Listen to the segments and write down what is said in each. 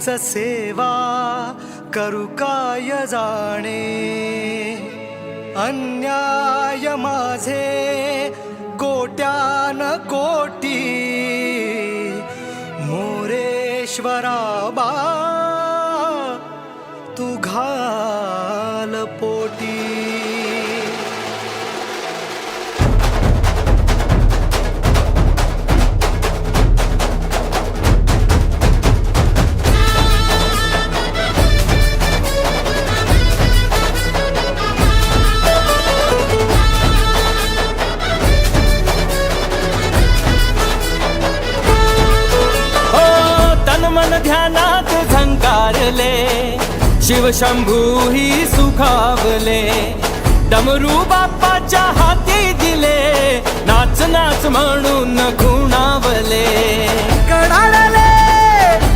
हीच सेवा करू काय जाणे? अन्याय माझे कोट्यान कोटी मोरेश्वरा बा शिवशंभू ही सुखावले. डमरू बाप्पाच्या हाती दिले. नाच नाच म्हणून खुणावले. कडाळले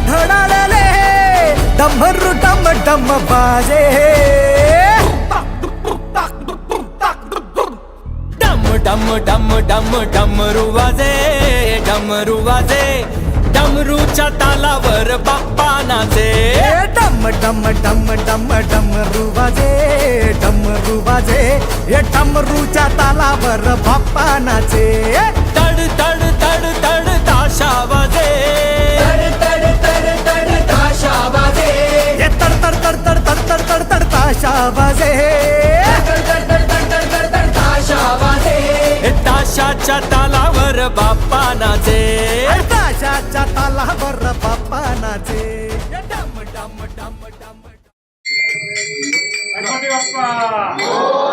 धडाळले डमरू डम डम बाजे. डम डम डम डम डमरू वाजे डमरू वाजे. डमरूच्या तालावर बाप्पा नाचे डम डम डम डम डमरू वाजे डमरू वाजे हे डमरूच्या तालावर बाप्पा नाचे तड तड तड तड ताशा वाजे हे तड तड तड तड तड तड तड तड ताशा वाजे हे ताशाच्या तालावर बाप्पा नाचे राजाच्या तालावर बाप्पा. नाचे हे डम डम डम डम गणपती बाप्पा हो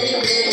Amen.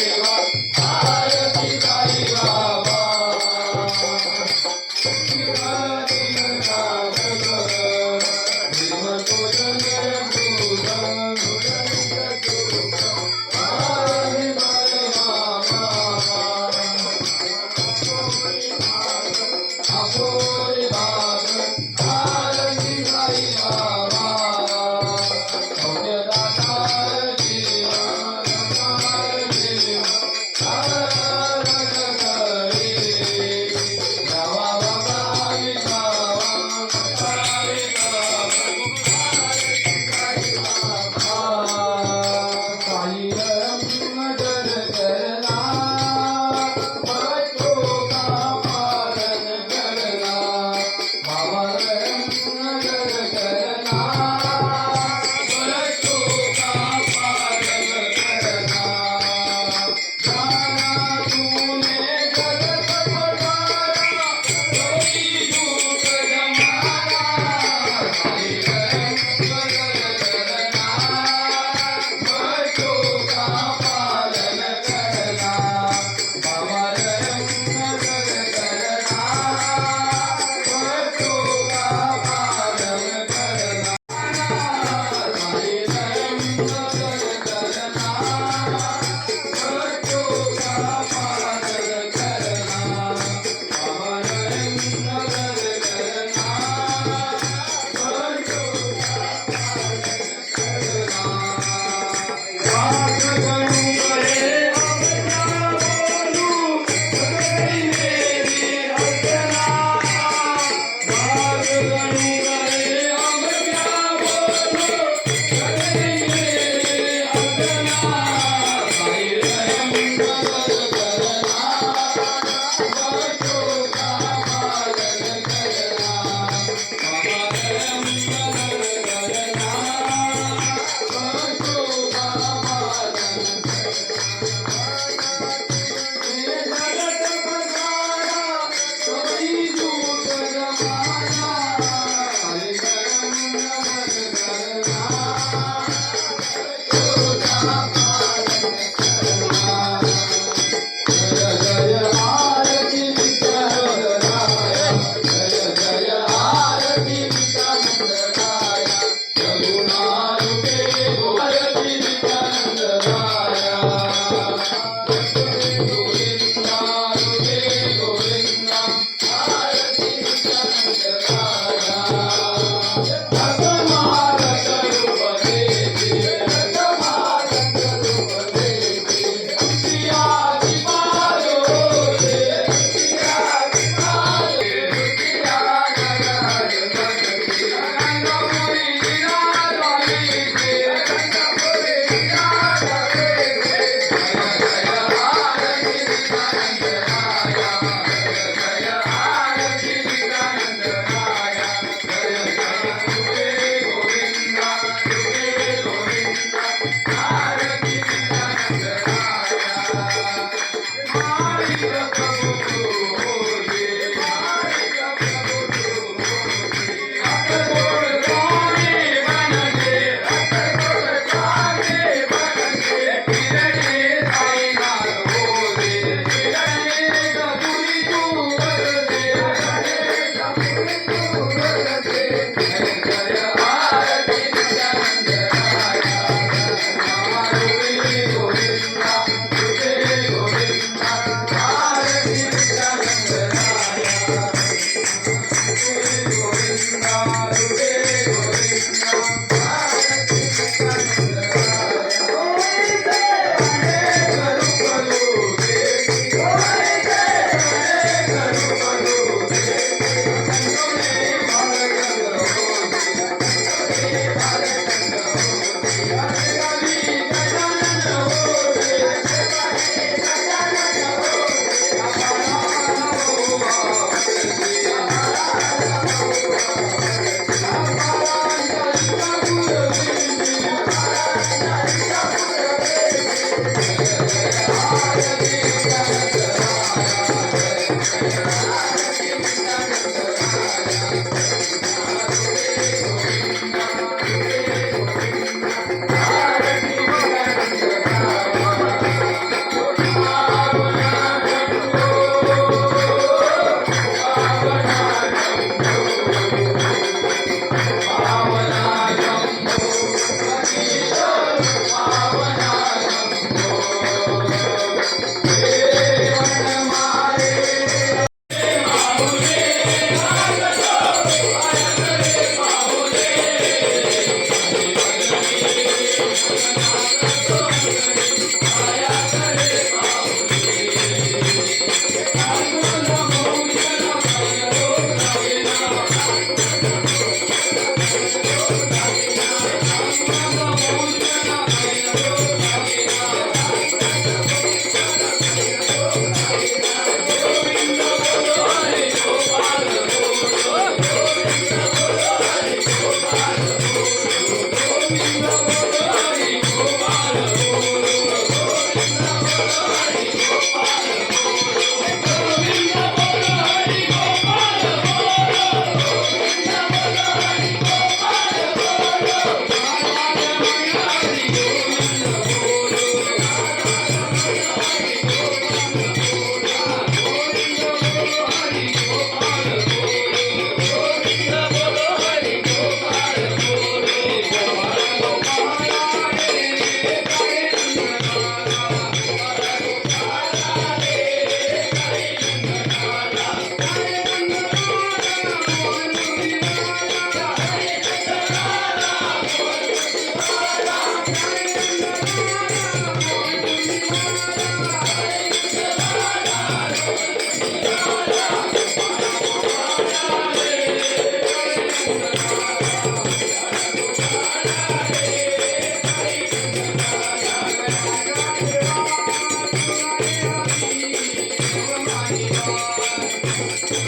Thank you.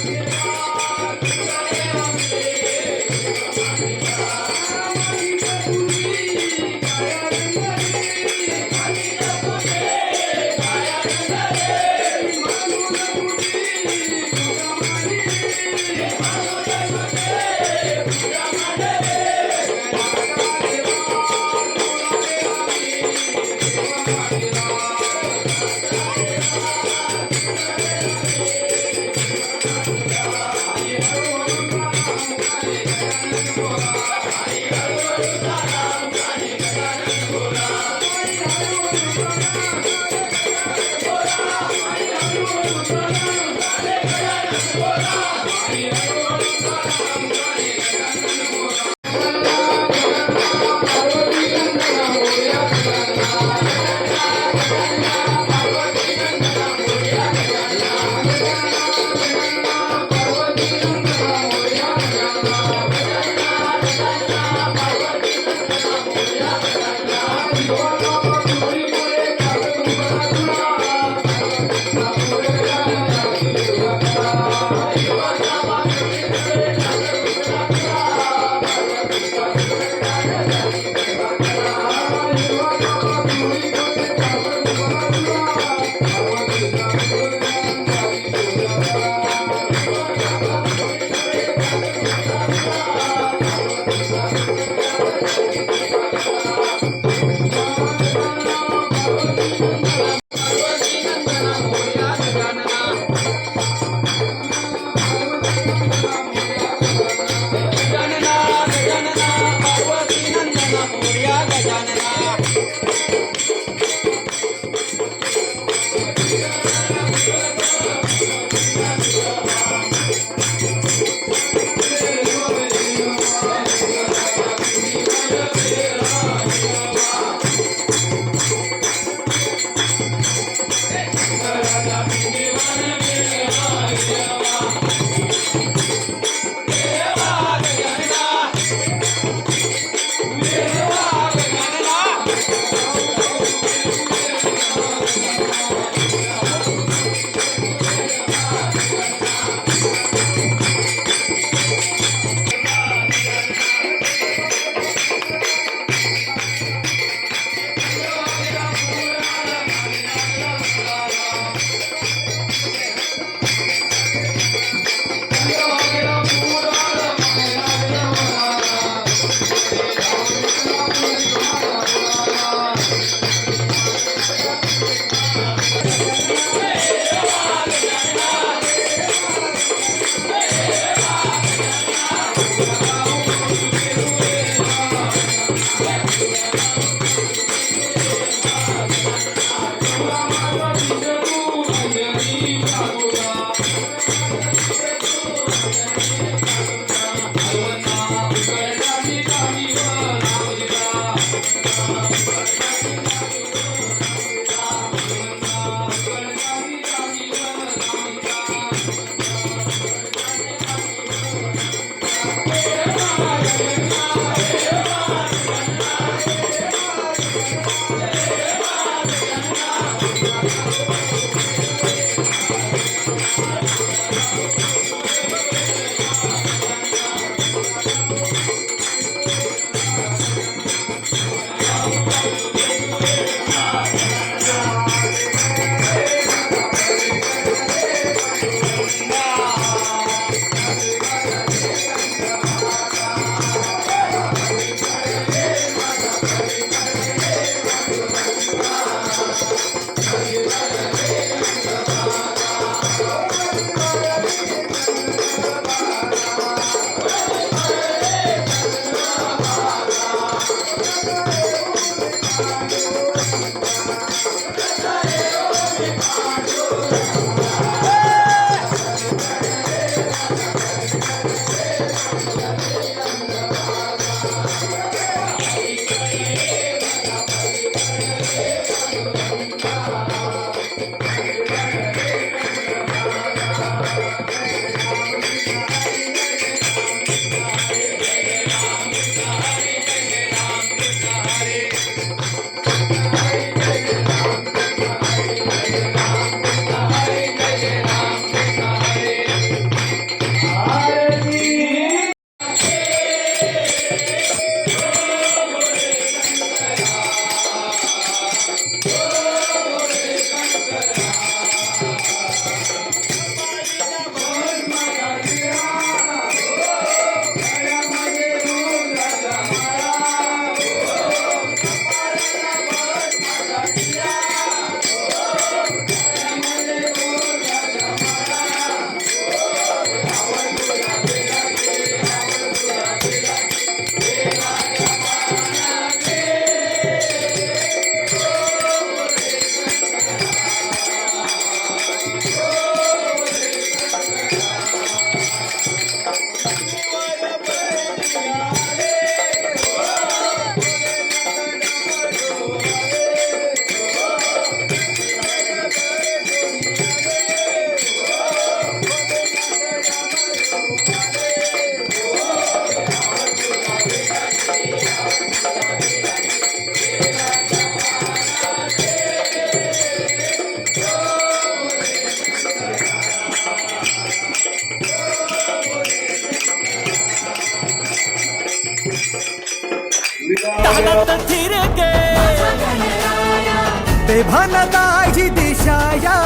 भनदाई दिशाया.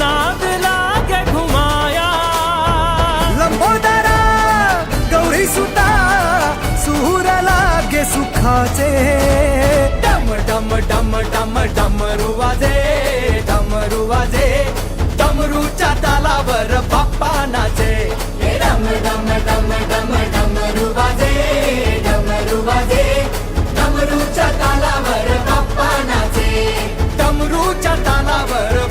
नाद लाग घुमाया. लंबोदरा गौरी सुता सुर लागे सुखाचे. डम डम डम डम डमरू वाजे डमरू वाजे डमरूच्या तालावर बाप्पा नाचे डम डम डम डम डमरू वाजे डमरू वाजे डमरूच्या तालावर बाप्पा नाचे அவர்